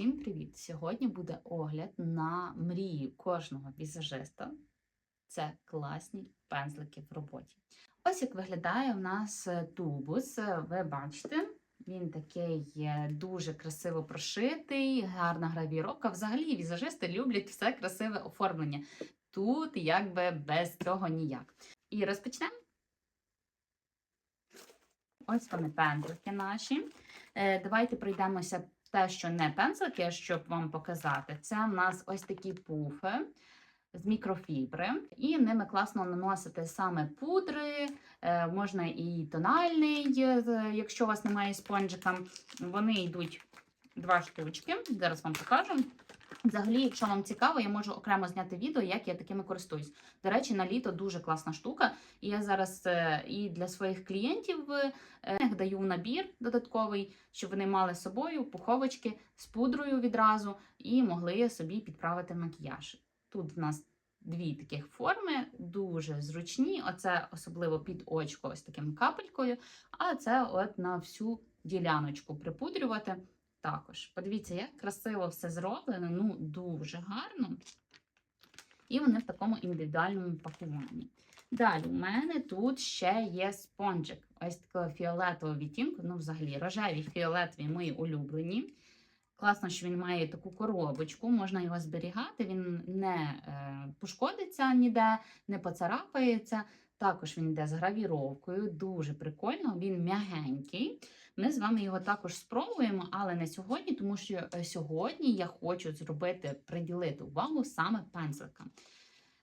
Всім привіт! Сьогодні буде огляд на мрію кожного візажиста. Це класні пензлики в роботі. Ось як виглядає у нас е, тубус. Е, Ви бачите, він такий е, дуже красиво прошитий, гарна гравіровка. Взагалі візажисти люблять все красиве оформлення. Тут якби без цього ніяк. І розпочнемо. Ось вони пензлики наші. Давайте пройдемося те, що не пензлики, щоб вам показати. Це в нас ось такі пуфи з мікрофібри, і ними класно наносити саме пудри, е, можна і тональний, е, якщо у вас немає спонжика. Вони йдуть два штучки. Зараз вам покажу. Взагалі, якщо вам цікаво, я можу окремо зняти відео, як я такими користуюсь. До речі, на літо дуже класна штука. І я зараз е, і для своїх клієнтів е, даю набір додатковий, щоб вони мали з собою пуховочки з пудрою відразу і могли собі підправити макіяж. Тут в нас дві таких форми, дуже зручні. Оце особливо під очко, ось таким капелькою. А це от на всю діляночку припудрювати. Також подивіться, як красиво все зроблено, ну дуже гарно. І вони в такому індивідуальному пакуванні. Далі, у мене тут ще є спонжик. Ось такого фіолетового відтінку. Ну, взагалі, рожеві фіолетові мої улюблені. Класно, що він має таку коробочку, можна його зберігати, він не е, пошкодиться ніде, не поцарапається. Також він йде з гравіровкою, дуже прикольно, він м'ягенький. Ми з вами його також спробуємо, але не сьогодні, тому що е, сьогодні я хочу зробити, приділити увагу саме пензликам.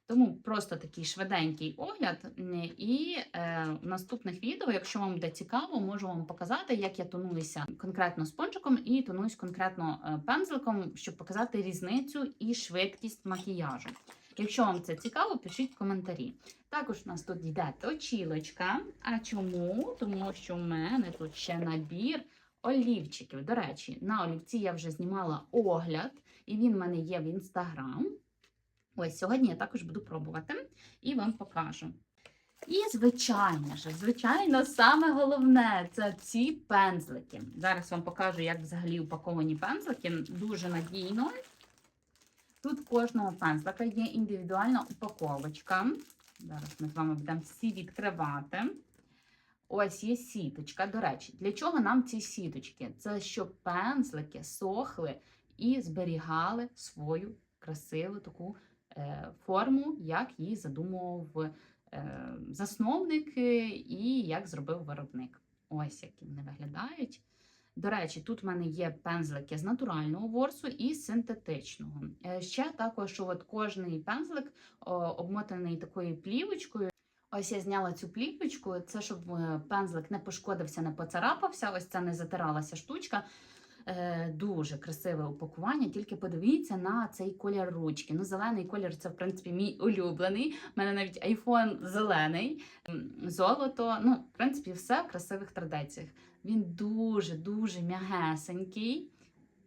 Тому просто такий швиденький огляд. І е, в наступних відео, якщо вам буде цікаво, можу вам показати, як я тонуюся конкретно спонжиком і тонуюсь конкретно е, пензликом, щоб показати різницю і швидкість макіяжу. Якщо вам це цікаво, пишіть коментарі. Також у нас тут йде точілочка. А чому? Тому що в мене тут ще набір олівчиків. До речі, на олівці я вже знімала огляд, і він в мене є в інстаграм. Ось сьогодні я також буду пробувати і вам покажу. І, звичайно ж, звичайно, саме головне це ці пензлики. Зараз вам покажу, як взагалі упаковані пензлики. Дуже надійно. Тут кожного пензлика є індивідуальна упаковочка. Зараз ми з вами будемо всі відкривати. Ось є сіточка. До речі, для чого нам ці сіточки? Це щоб пензлики сохли і зберігали свою красиву таку е, форму, як її задумував е, засновник е, і як зробив виробник. Ось які вони виглядають. До речі, тут в мене є пензлики з натурального ворсу і синтетичного. Е, Ще також от кожний пензлик обмотаний такою плівочкою. Ось я зняла цю плівочку, це щоб е, пензлик не пошкодився, не поцарапався. Ось це не затиралася штучка. Е, Дуже красиве упакування. Тільки подивіться на цей колір ручки. Ну, зелений колір це, в принципі, мій улюблений. У мене навіть айфон зелений, золото. Ну, в принципі, все в красивих традиціях. Він дуже-дуже м'ягесенький.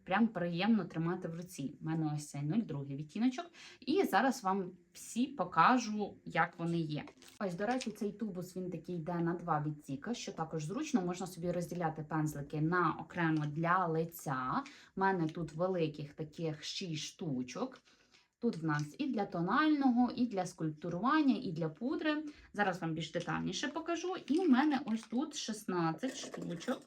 Прям приємно тримати в руці. У мене ось цей 02 відтіночок. І зараз вам всі покажу, як вони є. Ось, до речі, цей тубус він такий йде на два відсіка, що також зручно. Можна собі розділяти пензлики на окремо для лиця. У мене тут великих таких 6 штучок. Тут в нас і для тонального, і для скульптурування, і для пудри. Зараз вам більш детальніше покажу. І в мене ось тут 16 штучок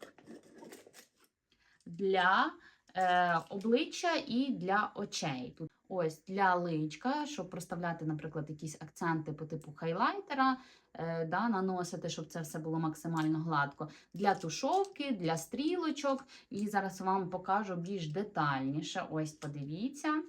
для е, обличчя і для очей. Тут ось для личка, щоб проставляти, наприклад, якісь акценти по типу хайлайтера, е, да, наносити, щоб це все було максимально гладко. Для тушовки, для стрілочок. І зараз вам покажу більш детальніше. Ось подивіться,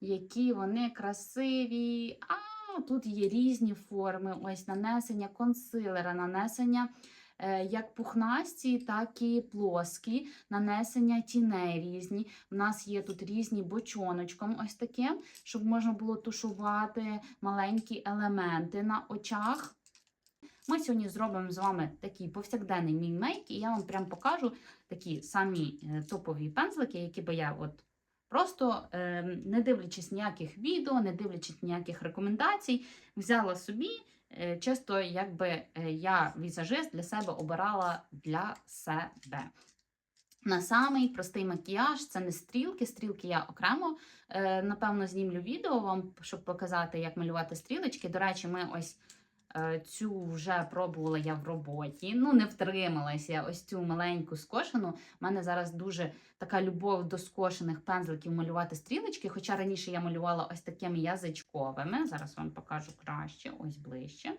які вони красиві. А тут є різні форми. Ось нанесення консилера, нанесення. Е, Як пухнасті, так і плоскі, нанесення тіней різні. У нас є тут різні бочоночком, ось таке, щоб можна було тушувати маленькі елементи на очах. Ми сьогодні зробимо з вами такий повсякденний мій мейк, і я вам прям покажу такі самі е, топові пензлики, які би я от просто е, не дивлячись ніяких відео, не дивлячись ніяких рекомендацій, взяла собі. Е, Чисто, якби е, я візажист для себе обирала для себе. на самий простий макіяж. Це не стрілки. Стрілки я окремо, е, напевно, знімлю відео вам, щоб показати, як малювати стрілочки. До речі, ми ось цю вже пробувала я в роботі. Ну, не втрималася. Ось цю маленьку скошену. У мене зараз дуже така любов до скошених пензликів малювати стрілочки. Хоча раніше я малювала ось такими язичковими. Зараз вам покажу краще, ось ближче.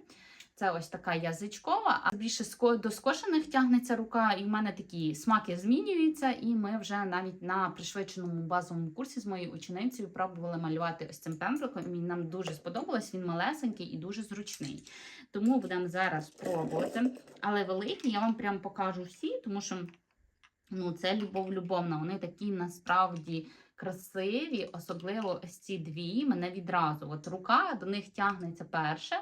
Це ось така язичкова, а більше до скошених тягнеться рука, і в мене такі смаки змінюються. І ми вже навіть на пришвидшеному базовому курсі з моєю ученицею пробували малювати ось цим пензликом. І нам дуже сподобалось. Він малесенький і дуже зручний. Тому будемо зараз пробувати. Але великий я вам прям покажу всі, тому що ну, це любов любовна. Вони такі насправді красиві, особливо ось ці дві. Мене відразу. От рука до них тягнеться перше.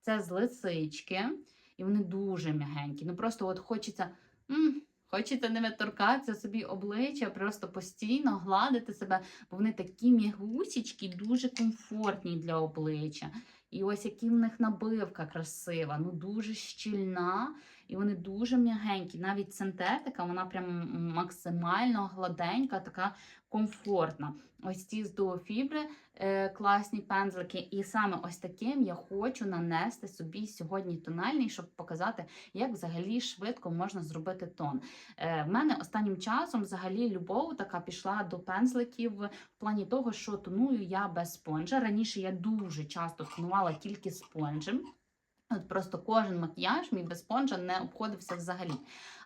Це з лисички, і вони дуже м'ягенькі. Ну просто от хочеться. м, Хочеться ними торкатися собі обличчя, просто постійно гладити себе, бо вони такі м'ягусічки, дуже комфортні для обличчя. І ось які в них набивка красива, ну дуже щільна, і вони дуже м'ягенькі. Навіть синтетика, вона прям максимально гладенька, така комфортна. Ці ці з дуофібри е, класні пензлики. І саме ось таким я хочу нанести собі сьогодні тональний, щоб показати, як взагалі швидко можна зробити тон. Е, в мене останнім часом взагалі любов така пішла до пензликів в плані того, що тоную я без спонжа. Раніше я дуже часто тонувала тільки спонжем. От просто кожен макіяж мій без спонжа не обходився взагалі.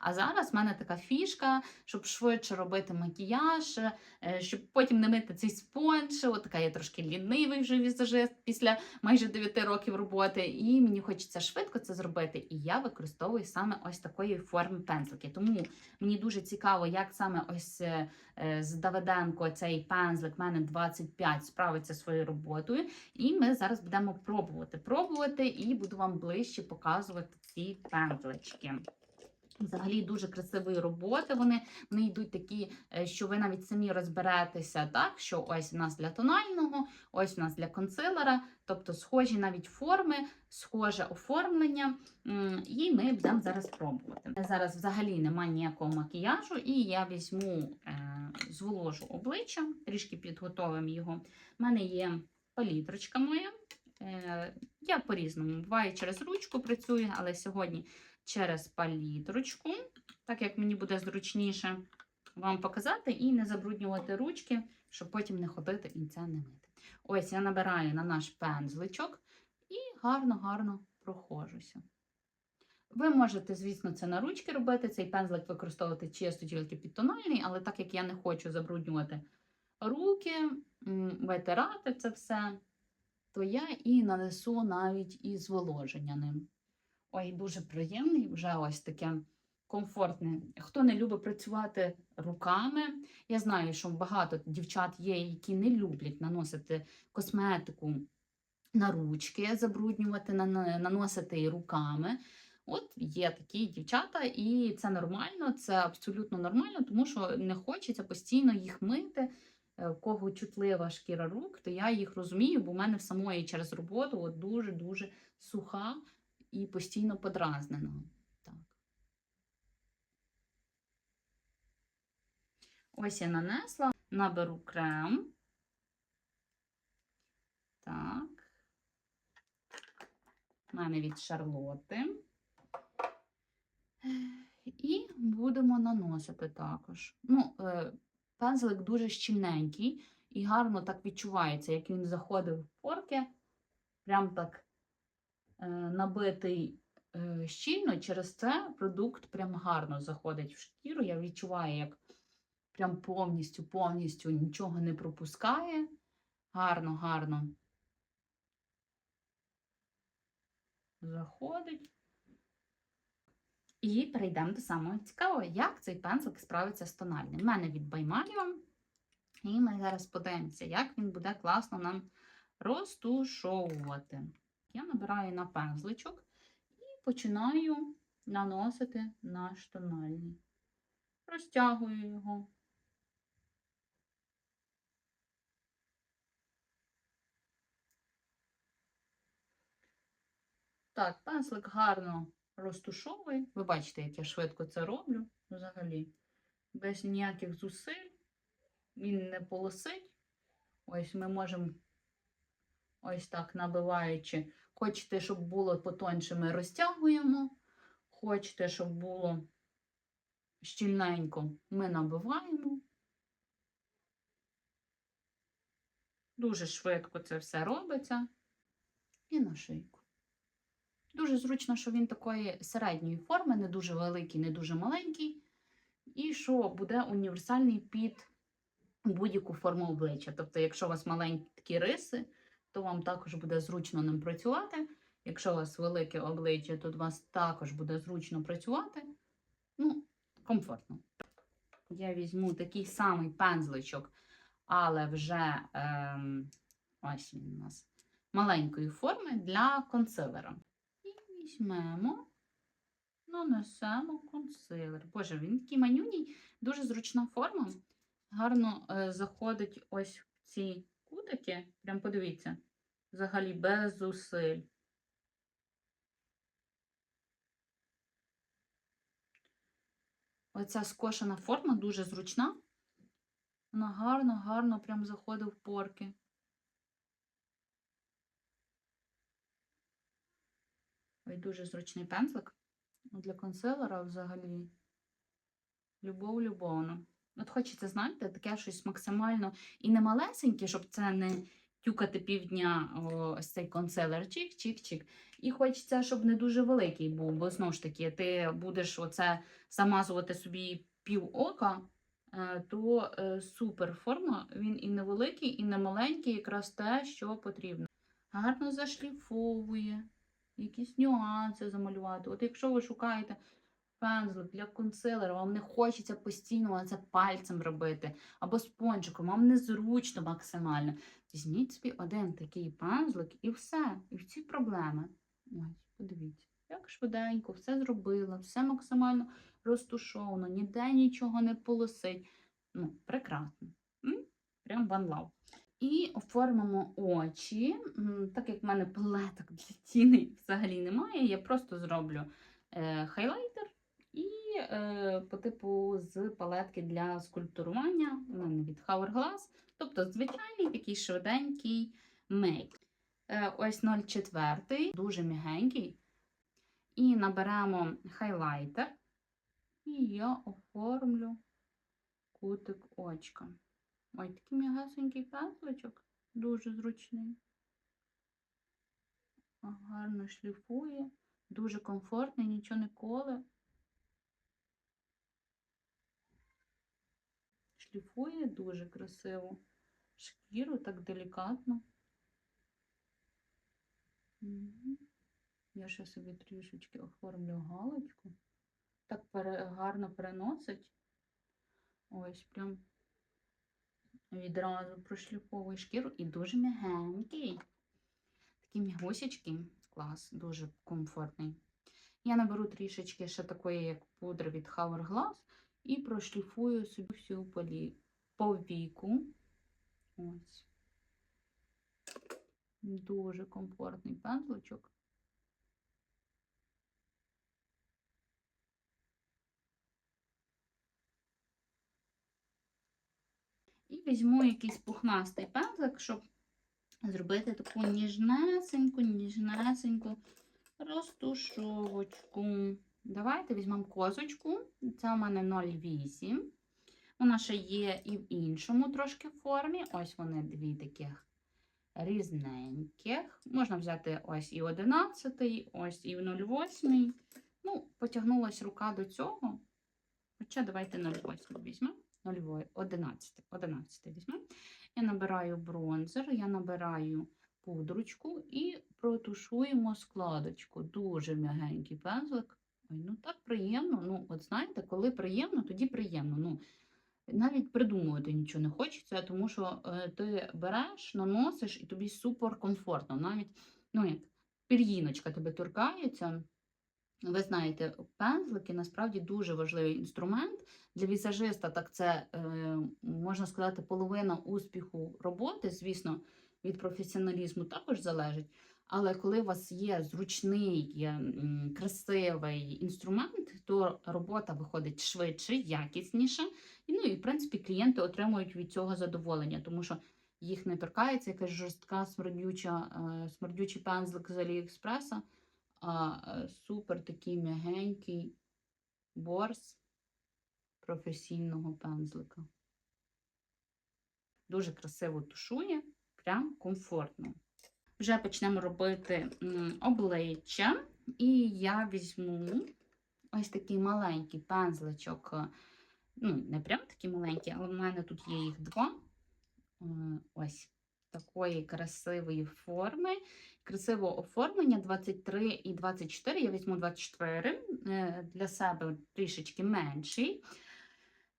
А зараз в мене така фішка, щоб швидше робити макіяж, е, щоб потім не мити цей спонж. От така я трошки лінивий вже візажист після майже 9 років роботи. І мені хочеться швидко це зробити. І я використовую саме ось такої форми пензлики. Тому мені дуже цікаво, як саме ось е, е, з Давиденко цей пензлик в мене 25 справиться своєю роботою. І ми зараз будемо пробувати. Пробувати і буду вам ближче показувати ці пензлички. Взагалі дуже красивої роботи. Вони, вони йдуть такі, е, що ви навіть самі розберетеся, так що ось у нас для тонального, ось у нас для консилера, тобто схожі навіть форми, схоже оформлення. І ми будемо зараз пробувати. Зараз взагалі немає ніякого макіяжу, і я візьму, е, зволожу обличчя, трішки підготовимо його. У мене є палітрочка моя. Е, Я по-різному буває через ручку працюю, але сьогодні через палітрочку, так як мені буде зручніше вам показати і не забруднювати ручки, щоб потім не ходити і це не мити. Ось я набираю на наш пензличок і гарно-гарно прохожуся. Ви можете, звісно, це на ручки робити, цей пензлик використовувати чисто тільки під тональний, але так як я не хочу забруднювати руки, витирати це все, то я і нанесу навіть і зволоження ним. Ой, дуже приємний, вже ось таке комфортне. Хто не любить працювати руками, я знаю, що багато дівчат є, які не люблять наносити косметику на ручки, забруднювати, наносити і руками. От є такі дівчата, і це нормально, це абсолютно нормально, тому що не хочеться постійно їх мити. Е, У кого чутлива шкіра рук, то я їх розумію, бо в мене в самої через роботу дуже-дуже суха і постійно подразнено. Так. Ось я нанесла, наберу крем. Так. У мене від Шарлоти. І будемо наносити також. Ну, е, пензлик дуже щільненький і гарно так відчувається, як він заходив в порки. Прям так е, набитий е, щільно, через це продукт прям гарно заходить в шкіру. Я відчуваю, як прям повністю, повністю нічого не пропускає. Гарно, гарно заходить. І перейдемо до самого цікавого, як цей пензлик справиться з тональним. У мене від Баймаліо. І ми зараз подивимося, як він буде класно нам розтушовувати. Я набираю на пензличок і починаю наносити наш тональний. Розтягую його. Так, пензлик гарно розтушовує. Ви бачите, як я швидко це роблю взагалі. без ніяких зусиль. Він не полосить. Ось ми можемо ось так набиваючи. Хочете, щоб було потоньше, ми розтягуємо. Хочете, щоб було щільненько, ми набиваємо. Дуже швидко це все робиться. І на шийку. Дуже зручно, що він такої середньої форми, не дуже великий, не дуже маленький. І що буде універсальний під будь-яку форму обличчя. Тобто, якщо у вас маленькі риси, то вам також буде зручно ним працювати. Якщо у вас велике обличчя, то у вас також буде зручно працювати. Ну, комфортно. Я візьму такий самий пензличок, але вже ем, ось він у нас маленької форми для консилера. Візьмемо, нанесемо консилер. Боже, він такий манюній, дуже зручна форма. Гарно е, заходить ось в ці кутики. Прям подивіться, взагалі без зусиль. Оця скошена форма дуже зручна. Вона гарно, гарно прям заходить в порки. Ой, дуже зручний пензлик. Для консилера взагалі любов любовно. От хочеться, знаєте, таке щось максимально і не малесеньке, щоб це не тюкати півдня ось цей консилер, чик-чик-чик. І хочеться, щоб не дуже великий був, бо знову ж таки, ти будеш оце замазувати собі пів ока, е, то е, супер форма. Він і невеликий, і не маленький, якраз те, що потрібно. Гарно зашліфовує, якісь нюанси замалювати. От якщо ви шукаєте пензлик для консилера, вам не хочеться постійно це пальцем робити, або спонжиком, вам незручно максимально. Візьміть собі один такий пензлик і все, і всі проблеми. Ось, подивіться, як швиденько, все зробила, все максимально розтушовано, ніде нічого не полосить. Ну, прекрасно. М? Прям one love. І оформимо очі. Так як в мене палеток для тіней взагалі немає, я просто зроблю е, хайлайтер і е, по типу з палетки для скульптурування. У мене від Hourglass. Тобто звичайний такий швиденький мейк. Е, ось 0,4, дуже м'ягенький. І наберемо хайлайтер. І я оформлю кутик очка. Ой, такий м'ягесенький пензличок, дуже зручний. Гарно шліфує, дуже комфортний, нічого не коле. Шліфує дуже красиво. Шкіру так делікатно. Я ще собі трішечки оформлю галочку. Так гарно переносить. Ось прям відразу прошліфовує шкіру і дуже м'ягенький. Такі м'ягусечки. Клас, дуже комфортний. Я наберу трішечки ще такої, як пудри від Hourglass, і прошліфую собі всю полі... повіку. Ось. Дуже комфортний пензличок. І візьму якийсь пухнастий пензлик, щоб зробити таку ніжнесеньку, ніжнесеньку розтушовочку. Давайте візьмемо козочку. Це у мене 0,8. Вона ще є і в іншому трошки формі. Ось вони дві таких різненьких. Можна взяти ось і 11, ось і 0,8. Ну, потягнулася рука до цього. Хоча давайте 0,8 візьмемо. 0,8, 11, 11 візьмемо. Я набираю бронзер, я набираю пудрочку і протушуємо складочку. Дуже м'ягенький пензлик. Ой, ну так приємно. Ну, от знаєте, коли приємно, тоді приємно. Ну, навіть придумувати нічого не хочеться, тому що е, ти береш, наносиш і тобі супер комфортно. Навіть, ну як пір'їночка тебе торкається. Ви знаєте, пензлики насправді дуже важливий інструмент для візажиста. Так це е, можна сказати половина успіху роботи. Звісно, від професіоналізму також залежить. Але коли у вас є зручний, красивий інструмент, то робота виходить швидше, якісніше. І, ну, і, в принципі, клієнти отримують від цього задоволення, тому що їх не торкається якась жорстка смердюча, е, смердючий пензлик з Аліекспреса, а е, супер такий м'ягенький борс професійного пензлика. Дуже красиво тушує, прям комфортно. Вже почнемо робити обличчя, і я візьму ось такий маленький пензличок. е, Ну, не прям такий маленький, але в мене тут є їх два. Е, Ось такої красивої форми. Красивого оформлення 23 і 24. Я візьму 24 е, для себе трішечки менший.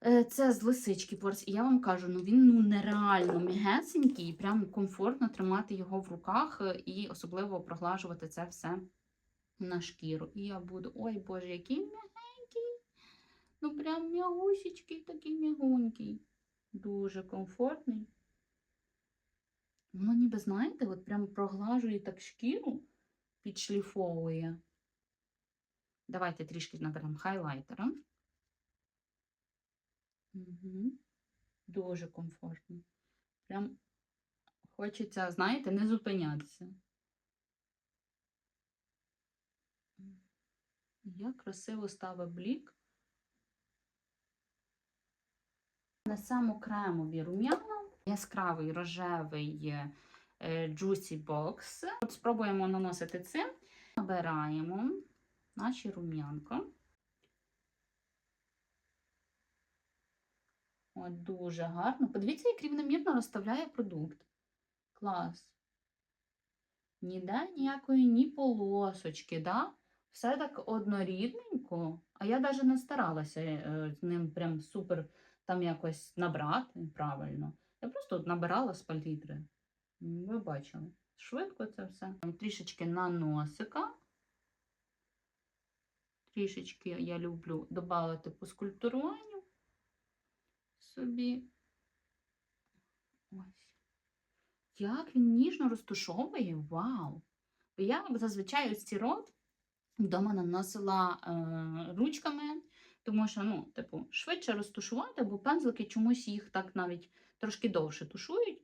Е, Це з лисички порс. І я вам кажу, ну він ну нереально м'ягесенький, і прям комфортно тримати його в руках е, і особливо проглажувати це все на шкіру. І я буду, ой Боже, який м'ягенький. Ну прям м'ягусічкий, такий м'ягунький. Дуже комфортний. Воно ніби, знаєте, от прям проглажує так шкіру, підшліфовує. Давайте трішки наберемо хайлайтера. Угу. Дуже комфортно. Прям хочеться, знаєте, не зупинятися. Як красиво ставить блік. Несемо кремові рум'яна, яскравий рожевий е, Juicy Box. От спробуємо наносити цим. Набираємо наші рум'янка. От дуже гарно. Подивіться, як рівномірно розставляє продукт. Клас. Ніде ніякої ні полосочки, да? Все так однорідненько. А я навіть не старалася е, з ним прям супер там якось набрати правильно. Я просто от набирала з палітри. Ви бачили. Швидко це все. Трішечки на носика. Трішечки я люблю додати по скульптуруванню собі. Ось. Як він ніжно розтушовує, вау! Я зазвичай ось ці рот вдома наносила е, ручками, тому що, ну, типу, швидше розтушувати, бо пензлики чомусь їх так навіть трошки довше тушують.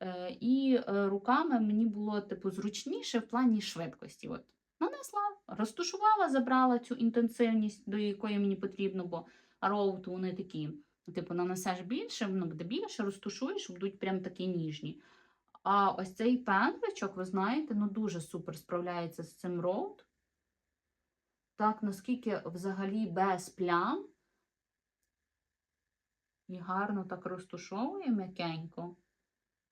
Е, і е, руками мені було, типу, зручніше в плані швидкості. От. Нанесла, розтушувала, забрала цю інтенсивність, до якої мені потрібно, бо роут вони такі. Типу, нанесеш більше, воно буде більше, розтушуєш, будуть прям такі ніжні. А ось цей пензличок, ви знаєте, ну дуже супер справляється з цим роут. Так, наскільки взагалі без плям. І гарно так розтушовує м'якенько.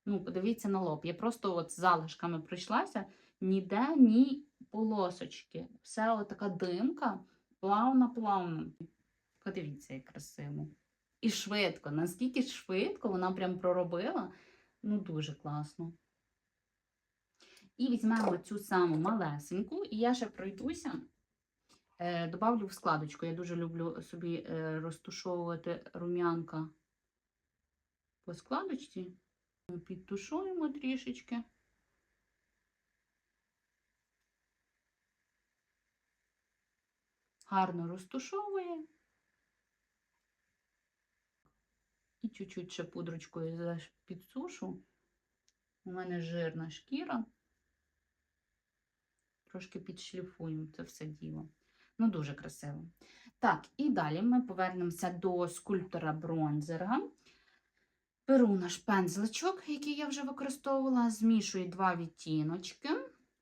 Ну, подивіться на лоб. Я просто от з залишками пройшлася, ніде ні полосочки. Все отака димка, плавно-плавно. Подивіться, як красиво. І швидко. Наскільки швидко вона прям проробила. Ну, дуже класно. І візьмемо цю саму малесеньку, і я ще пройдуся. Е, добавлю в складочку. Я дуже люблю собі е, розтушовувати рум'янка по складочці. Підтушуємо трішечки. Гарно розтушовує. І чуть-чуть ще пудрочкою підсушу. У мене жирна шкіра. Трошки підшліфуємо це все діло. Ну, дуже красиво. Так, і далі ми повернемося до скульптора бронзера. Беру наш пензличок, який я вже використовувала, змішую два відтіночки,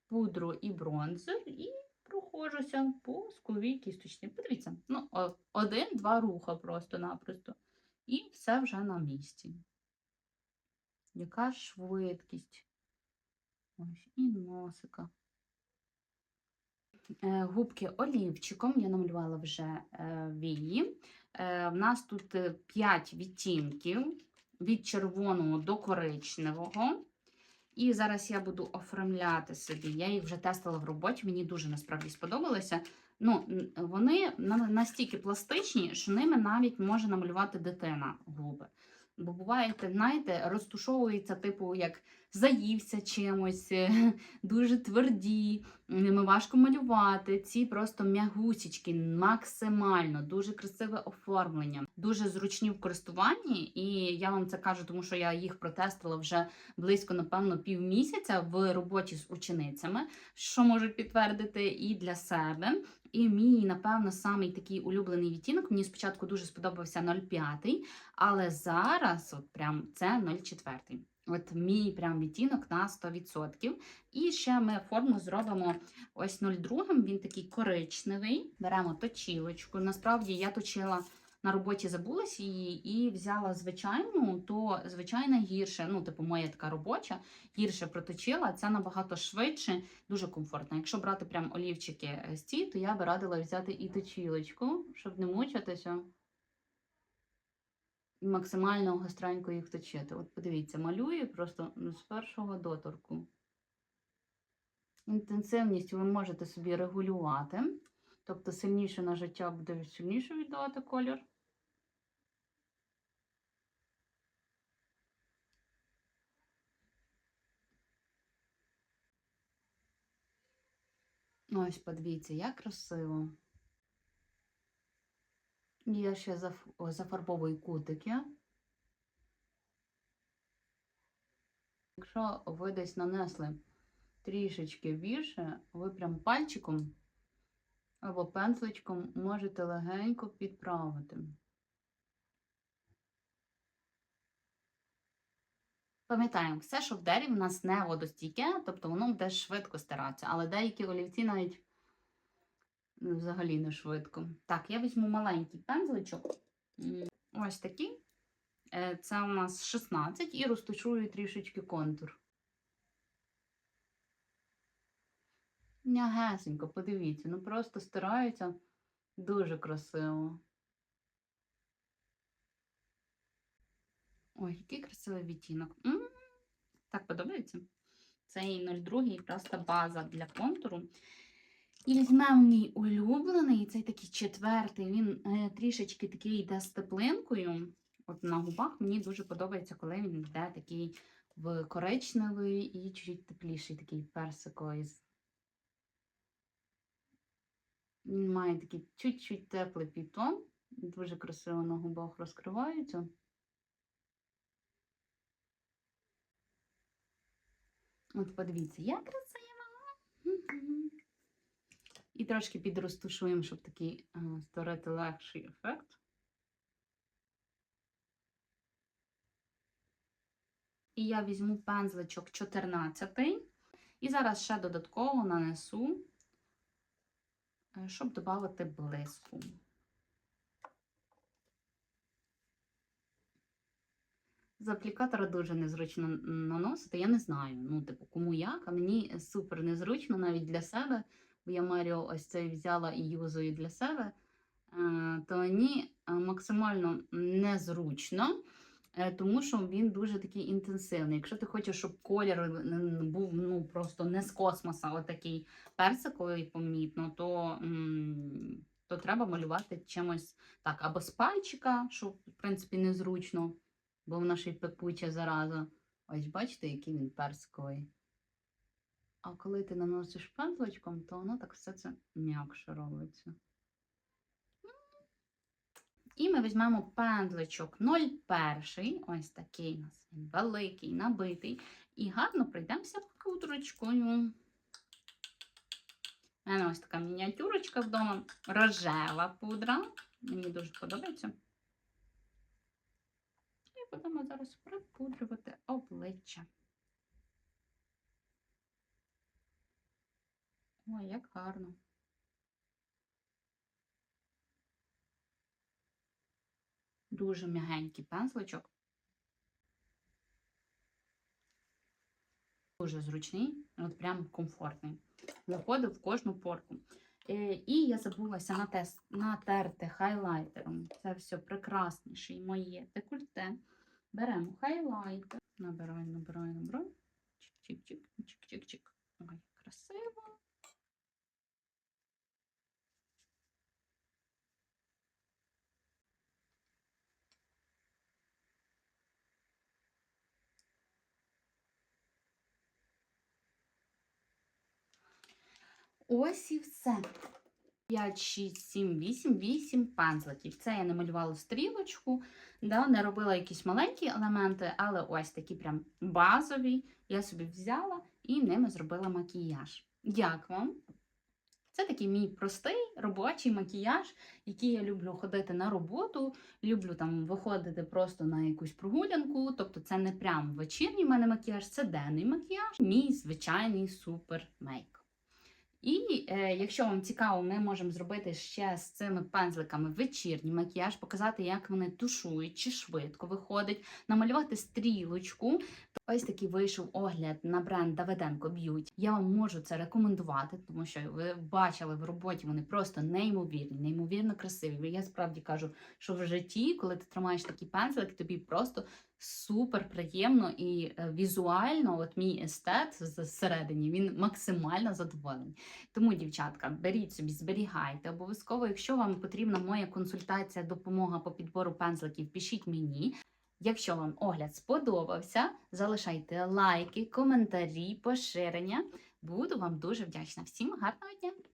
пудру і бронзер, і проходжуся по скловій кісточці. Подивіться, ну, один-два руха просто-напросто. І все вже на місці. Яка швидкість. Ось, і носика. Е, Губки олівчиком я намалювала вже е, вії. Е, В нас тут 5 відтінків від червоного до коричневого. І зараз я оформляти оформляти собі. Я їх вже тестила в роботі, мені дуже насправді сподобалося. Ну, вони настільки пластичні, що ними навіть може намалювати дитина губи. Бо буваєте, знаєте, розтушовується, типу, як заївся чимось, е, дуже тверді, ними важко малювати. Ці просто м'ягусічки, максимально, дуже красиве оформлення, дуже зручні в користуванні. І я вам це кажу, тому що я їх протестила вже близько, напевно, півмісяця в роботі з ученицями, що можуть підтвердити і для себе. І мій, напевно, самий такий улюблений відтінок. Мені спочатку дуже сподобався 0,5, але зараз от прям це 0,4. От мій прям відтінок на 100%. І ще ми форму зробимо ось 0,2. Він такий коричневий. Беремо точілочку. Насправді я точила на роботі забулась її і взяла звичайну, то звичайна гірше, ну, типу, моя така робоча, гірше проточила. Це набагато швидше, дуже комфортно. Якщо брати прям олівчики е, з ці, то я би радила взяти і точілочку, щоб не мучитися. Максимально гостренько їх точити. От подивіться, малюю просто ну, з першого доторку. Інтенсивність ви можете собі регулювати. Тобто сильніше на життя буде сильніше віддавати колір. Ось, подивіться, як красиво. Я ще заф- зафарбовую кутики. Якщо ви десь нанесли трішечки більше, ви прям пальчиком або пензличком можете легенько підправити. Пам'ятаємо, все, що в дереві, в нас не водостійке, тобто воно буде швидко стиратися, але деякі олівці навіть взагалі не швидко. Так, я візьму маленький пензличок. Ось такий. Е, Це у нас 16 і розташую трішечки контур. М'ягесенько, подивіться, ну просто стирається дуже красиво. Ой, який красивий відтінок. М, Так подобається. Цей 02 просто база для контуру. І візьмемо мій улюблений, цей такий четвертий, він е, трішечки такий йде з теплинкою. От на губах мені дуже подобається, коли він йде такий в коричневий і чуть тепліший, такий персиковий. Він має такий чуть-чуть теплий підтон, дуже красиво на губах розкривається. От подивіться, як красиво. І трошки підрозтушуємо, щоб такий е, створити легший ефект. І я візьму пензличок 14 і зараз ще додатково нанесу, е, щоб додати блиску. З аплікатора дуже незручно наносити. Я не знаю, ну, типу, кому як, а мені супер незручно навіть для себе, я Маріо ось цей взяла і юзую для себе, е, то мені е, максимально незручно, е, тому що він дуже такий інтенсивний. Якщо ти хочеш, щоб колір був ну, просто не з космоса, отакий персиковий помітно, то, то треба малювати чимось так, або з пальчика, що в принципі незручно бо вона ще й пекуча зараза. Ось бачите, який він персиковий. А коли ти наносиш пензличком, то воно так все це м'якше робиться. І ми візьмемо пензличок 01, ось такий у нас він великий, набитий, і гарно пройдемося пудрочкою. У мене ось така мініатюрочка вдома, рожева пудра. Мені дуже подобається. І будемо зараз припудрювати обличчя. Ой, як гарно. Дуже м'ягенький пензличок. Дуже зручний, от прям комфортний. Заходив в кожну порку. Е, І я забулася натес- натерти хайлайтером. Це все прекрасніше і моє декольте. Беремо хайлайтер. Набираю, набираю, набираю. Чик-чик-чик, чик-чик-чик. Ой, красиво. Ось і все. 5, 6, 7, 8, 8 пензликів. Це я намалювала стрілочку, да, не робила якісь маленькі елементи, але ось такі прям базові. Я собі взяла і ними зробила макіяж. Як вам? Це такий мій простий робочий макіяж, який я люблю ходити на роботу, люблю там виходити просто на якусь прогулянку. Тобто це не прям вечірній в мене макіяж, це денний макіяж, мій звичайний супер мейк. І е, якщо вам цікаво, ми можемо зробити ще з цими пензликами вечірній макіяж, показати, як вони тушують чи швидко виходить, намалювати стрілочку. Ось такий вийшов огляд на бренд Давиденко Б'юті. Я вам можу це рекомендувати, тому що ви бачили в роботі, вони просто неймовірні, неймовірно красиві. Я справді кажу, що в житті, коли ти тримаєш такий пензлик, тобі просто супер приємно і е, візуально, от мій естет зсередині, він максимально задоволений. Тому, дівчатка, беріть собі, зберігайте. Обов'язково, якщо вам потрібна моя консультація, допомога по підбору пензликів, пишіть мені. Якщо вам огляд сподобався, залишайте лайки, коментарі, поширення. Буду вам дуже вдячна. Всім гарного дня!